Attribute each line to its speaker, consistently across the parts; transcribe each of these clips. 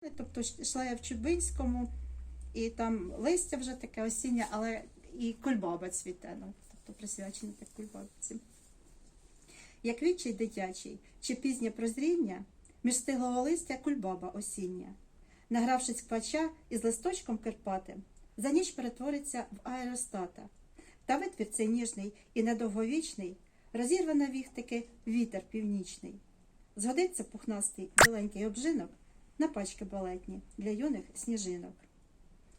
Speaker 1: Тобто йшла я в Чубинському, і там листя вже таке осіннє, але і кульбаба цвіте, ну, тобто присвячена так кульбабці. Як відчай дитячий чи пізнє прозріння, між стиглого листя кульбаба осіння. Награвшись квача із листочком кирпатим, за ніч перетвориться в аеростата. Та витвір цей ніжний і недовговічний, розірве на віхтики вітер північний. Згодиться пухнастий біленький обжинок на пачки балетні для юних сніжинок.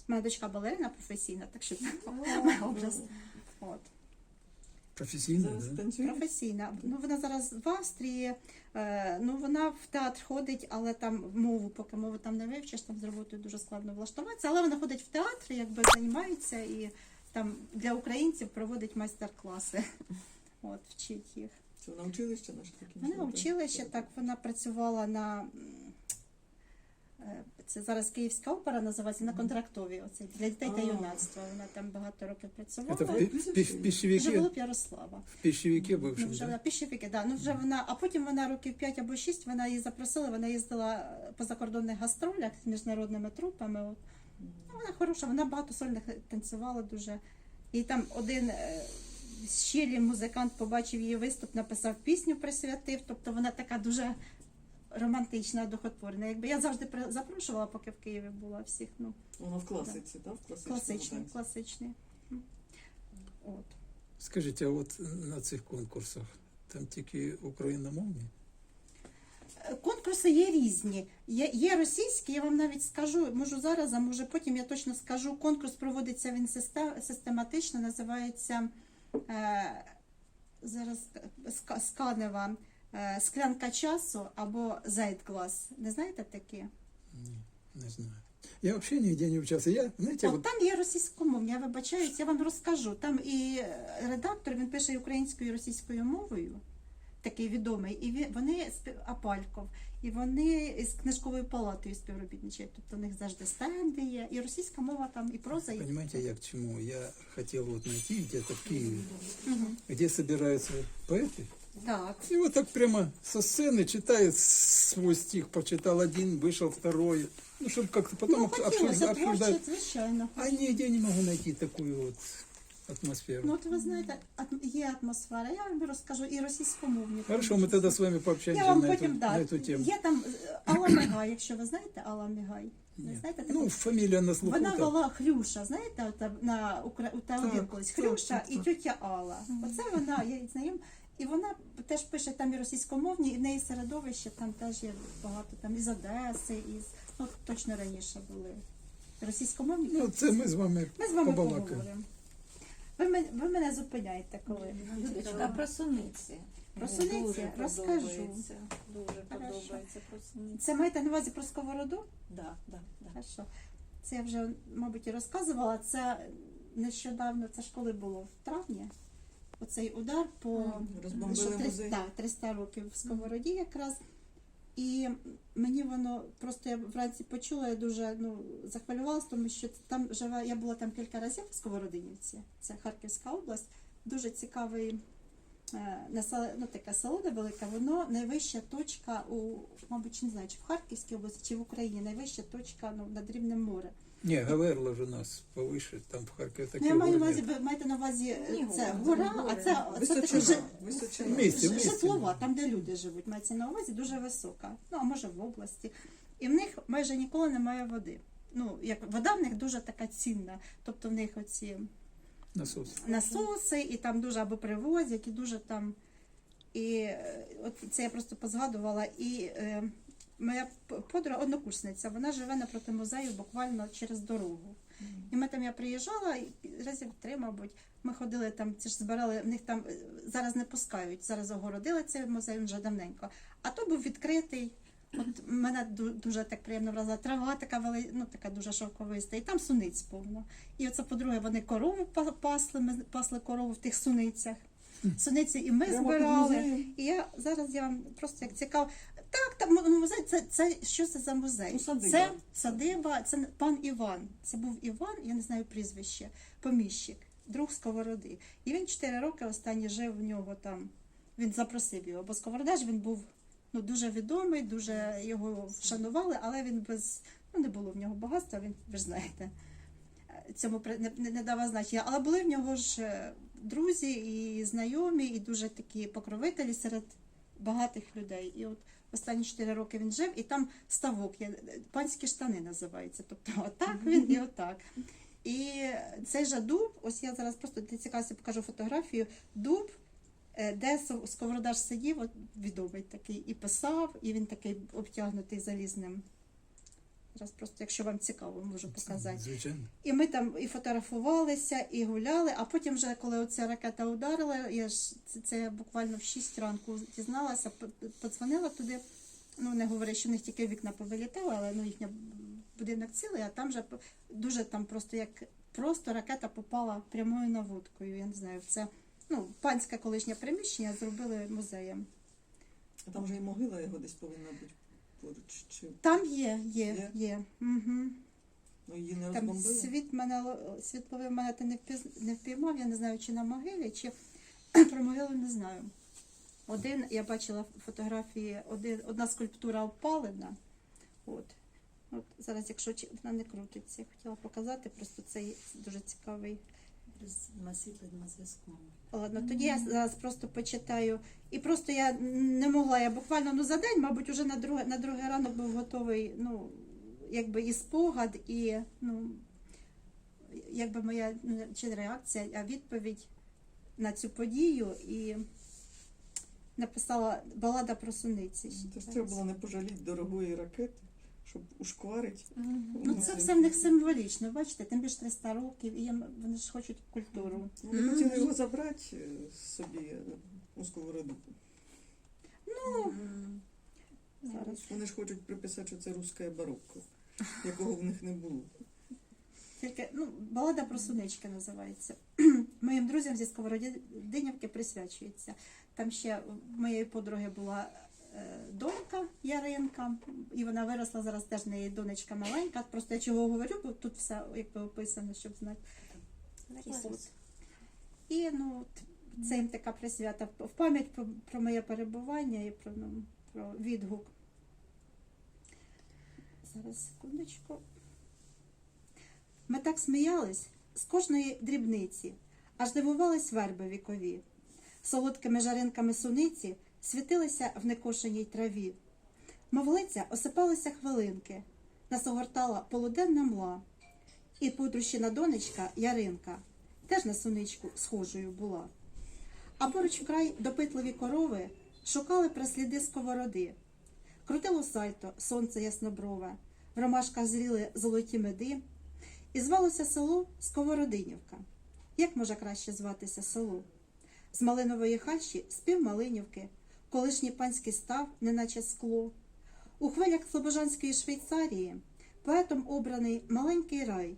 Speaker 1: У мене дочка балерина професійна, так що це образ. От.
Speaker 2: Професійно,
Speaker 3: Зараз
Speaker 2: да?
Speaker 1: Професійна. Ну, вона зараз в Австрії, е, ну, вона в театр ходить, але там мову, поки мову там не вивчиш, там з роботою дуже складно влаштуватися. Але вона ходить в театр, якби займається і там для українців проводить майстер-класи. От, вчить їх.
Speaker 3: Це вона училище наше таке?
Speaker 1: Вона училище, так вона працювала на. Е, Це зараз Київська опера називається на контрактовій. Оце для дітей та юнацтва. Вона там багато років працювала.
Speaker 2: Это в, пищевике,
Speaker 1: Живолоп Ярослава.
Speaker 2: в пищевике
Speaker 1: Ну, вже
Speaker 2: да?
Speaker 1: на пищевики, да. Ну вже вона, а потім вона років 5 або 6 вона її запросила, вона їздила е, по закордонних гастролях з міжнародними трупами. От. Ну, вона хороша, вона багато сольних танцювала дуже. І там один е, з щелі музикант побачив її виступ, написав пісню, присвятив. Тобто вона така дуже романтична, духотворна. Якби я завжди запрошувала, поки в Києві була всіх. Ну,
Speaker 3: Вона в класиці, так? В класичному
Speaker 1: класичний, класичний. От.
Speaker 2: Скажіть, а от на цих конкурсах там тільки україномовні?
Speaker 1: Конкурси є різні. Є, є російські, я вам навіть скажу, можу зараз, а може потім я точно скажу. Конкурс проводиться він систематично, називається е, зараз сканева е, склянка часу або зайтглас. Не знаєте такі?
Speaker 2: Ні, не знаю. Я взагалі ніде не вчався. Я, знаєте,
Speaker 1: От
Speaker 2: от,
Speaker 1: там є російськомовні, я вибачаюсь, я вам розкажу. Там і е, редактор він пише українською і російською мовою, такий відомий, і він, вони Апальков, і вони з книжковою палатою співробітничають. Тобто у них завжди стенди є, і російська мова там, і проза,
Speaker 2: понимаете, я к чему? Я хотел вот найти где-то в Киеве,
Speaker 1: Мгм.
Speaker 2: где собираются поэты.
Speaker 1: так.
Speaker 2: И вот так прямо со сцены читает свой стих, прочитал один, вышел второй. Ну, чтобы как-то потом
Speaker 1: ну,
Speaker 2: обсу-
Speaker 1: хотілося
Speaker 2: обсуждать.
Speaker 1: творчість, звичайно.
Speaker 2: А нигде не могу найти такую вот атмосферу.
Speaker 1: Ну, от ви знаєте, ат- є атмосфера. Я вам розкажу і російськомовні.
Speaker 2: Хорошо, мы тогда с вами пообщаемся
Speaker 1: Я вам
Speaker 2: на,
Speaker 1: потім
Speaker 2: эту,
Speaker 1: да.
Speaker 2: на эту тему.
Speaker 1: Є там е, Алла Мигай, якщо ви знаєте Алла Мигай. Не
Speaker 2: Нет.
Speaker 1: знаєте таку?
Speaker 2: Ну, фамилия на слуху.
Speaker 1: Вона
Speaker 2: так.
Speaker 1: була Хрюша, знаєте, от, на Укра... у Та1
Speaker 2: Так,
Speaker 1: колись
Speaker 2: так,
Speaker 1: Хрюша
Speaker 2: так,
Speaker 1: і
Speaker 2: так.
Speaker 1: тетя Алла. Оце вона, я її знайом. І вона теж пише там і російськомовні, і в неї середовище там теж є багато там із Одеси, із ну точно раніше були російськомовні.
Speaker 2: Ну, це ми з вами
Speaker 1: Ми з вами
Speaker 2: побалакаємо.
Speaker 1: поговоримо. Ви мене, ви мене зупиняєте, коли
Speaker 4: Людочка, про суниці.
Speaker 1: Про суниці
Speaker 4: Дуже
Speaker 1: розкажу.
Speaker 4: подобається. Дуже
Speaker 1: Хорошо.
Speaker 4: подобається про суниці.
Speaker 1: це маєте на увазі про сковороду?
Speaker 4: Да, да, да.
Speaker 1: Хорошо. Це я вже, мабуть, і розказувала. Це нещодавно, це ж коли було в травні. Оцей удар по що 300,
Speaker 3: музей.
Speaker 1: 300 років в сковороді якраз. І мені воно просто я вранці почула, я дуже ну, захвилювалася, тому що там живе, я була там кілька разів в Сковородинівці, це Харківська область, дуже цікавий е, ну, таке село невелике, воно найвища точка у, мабуть, не знаю, чи в Харківській області, чи в Україні, найвища точка ну, над рівнем моря.
Speaker 2: Не, Гаверла же у нас повыше, там в Харькове
Speaker 1: Ну,
Speaker 2: такие
Speaker 1: я маю на увазі, ви маєте на увазі е,
Speaker 4: Ні,
Speaker 1: це гора, а це, це таке
Speaker 3: Височина.
Speaker 1: жи-
Speaker 3: Височина.
Speaker 2: Місті,
Speaker 1: Ж-
Speaker 2: місті.
Speaker 1: житлова, там, де люди живуть, мається на увазі, дуже висока. Ну, а може в області. І в них майже ніколи немає води. Ну, як вода в них дуже така цінна. Тобто в них оці
Speaker 2: Насос.
Speaker 1: насоси, і там дуже або привозять, і дуже там. І е, от це я просто позгадувала. І е, моя подруга, однокурсниця, вона живе напроти музею буквально через дорогу. І ми там я приїжджала і разів три, мабуть. Ми ходили там, це ж збирали, в них там е, зараз не пускають, зараз огородили цей музей вже давненько. А то був відкритий. От мене дуже так приємно вразила. Трава така вели, ну така дуже шовковиста, і там суниць повно. І оце, по-друге, вони корову па- пасли, ми пасли корову в тих суницях. Суниці і ми збирали. І я зараз я вам просто як цікаво. Так, там музей, це, це що це за музей?
Speaker 3: Ну, садиба.
Speaker 1: Це садиба, це пан Іван. Це був Іван, я не знаю прізвище, поміщик, друг сковороди. І він чотири роки останні жив в нього там. Він запросив його, бо сковорода ж він був ну, дуже відомий, дуже його вшанували, але він без, ну не було в нього багатства, він, ви ж знаєте, е, цьому не, не, не давав значення. Але були в нього ж е, друзі і знайомі, і дуже такі покровителі серед багатих людей. І от останні 4 роки він жив, і там ставок, є, панські штани називаються. Тобто отак він і отак. І цей же дуб, ось я зараз просто для цікавості покажу фотографію. Дуб, е, де Сковорода сидів, от відомий такий, і писав, і він такий обтягнутий залізним. Зараз просто, якщо вам цікаво, можу показати.
Speaker 2: Звичайно.
Speaker 1: І ми там і фотографувалися, і гуляли, а потім, вже коли оця ракета ударила, я ж це, це буквально в 6 ранку дізналася, подзвонила туди. Ну, не говорю, що в них тільки вікна повилітали, але ну, їхня будинок цілий, а там же п- дуже там просто як просто ракета попала прямою наводкою. Я не знаю, це ну, панське колишнє приміщення зробили музеєм.
Speaker 3: А там же і могила його десь повинна бути поруч. Чи
Speaker 1: Там є, є,
Speaker 3: Є?
Speaker 1: є. Угу.
Speaker 3: ну, її не
Speaker 1: Там
Speaker 3: розбомбили?
Speaker 1: світ мене ло- світ ловив мене ти не, впіз, не впіймав, я не знаю, чи на могилі, чи про могилу не знаю. Один, я бачила фотографії, один, одна скульптура опалена. От. От зараз, якщо вона не крутиться, я хотіла показати, просто цей дуже цікавий.
Speaker 5: На світлому зв'язку.
Speaker 1: Ладно, тоді я зараз просто почитаю. І просто я не могла, я буквально ну, за день, мабуть, уже на друге, на другий ранок був готовий, ну, якби і спогад, і ну, якби моя ну, чи реакція, а відповідь на цю подію і написала балада про суниці.
Speaker 3: Це треба було не пожаліти дорогої ракети, щоб ушкварити.
Speaker 1: Ну, це все в них символічно, бачите, тим більше 300 років, і їм, вони ж хочуть культуру.
Speaker 3: Вони хотіли його забрати е, собі е, у сковороду.
Speaker 1: Зараз.
Speaker 3: Вони ж хочуть приписати, що це русське барокко, якого в них не було.
Speaker 1: Тільки ну, балада про сунички називається. Моїм друзям зі Сковородинівки присвячується. Там ще в моєї подруги була донька Яринка, і вона виросла зараз теж неї донечка маленька. Просто я чого говорю, бо тут все якби описано, щоб знати. І ну, це їм така присвята в пам'ять про, про моє перебування і про, ну, про відгук. Зараз секундочку. Ми так сміялись з кожної дрібниці, аж дивувались верби вікові. Солодкими жаринками суниці світилися в некошеній траві. Мов лиця осипалися хвилинки, нас огортала полуденна мла. І подрущина донечка Яринка теж на суничку схожою була. А поруч вкрай допитливі корови шукали просліди сковороди. Крутило сальто, сонце ясноброве, в ромашках зріли золоті меди, і звалося село Сковородинівка. Як може краще зватися село? З малинової хащі спів Малинівки, колишній панський став, неначе скло. У хвилях Слобожанської Швейцарії поетом обраний маленький рай.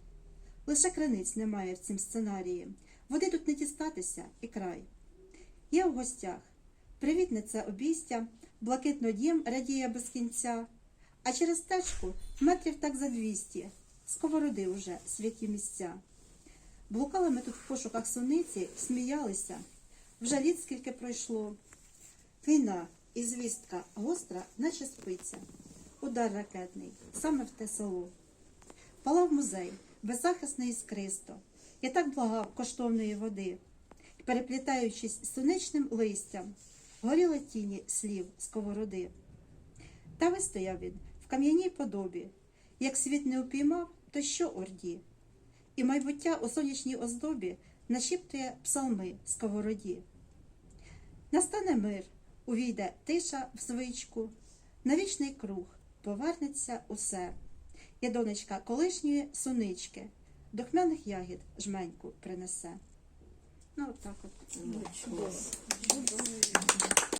Speaker 1: Лише криниць немає в цім сценарії. Води тут не дістатися і край. Я в гостях. Привітниця обійстя, блакитно дім радіє без кінця. А через течку метрів так за двісті, сковороди уже святі місця. Блукали ми тут в пошуках суниці, сміялися. Вже літ скільки пройшло. Війна і звістка гостра, наче спиця. Удар ракетний, саме в те село. Палав музей, беззахисний і скристо. Я так благав коштовної води. Переплітаючись з сонячним листям, горіли тіні слів сковороди. Та вистояв він в кам'яній подобі. Як світ не упіймав, то що орді? І майбуття у сонячній оздобі нашіптує псалми сковороді. Настане мир, увійде тиша в звичку, на вічний круг повернеться усе. Я донечка колишньої сунички, духмяних ягід жменьку принесе. Ну, от так от.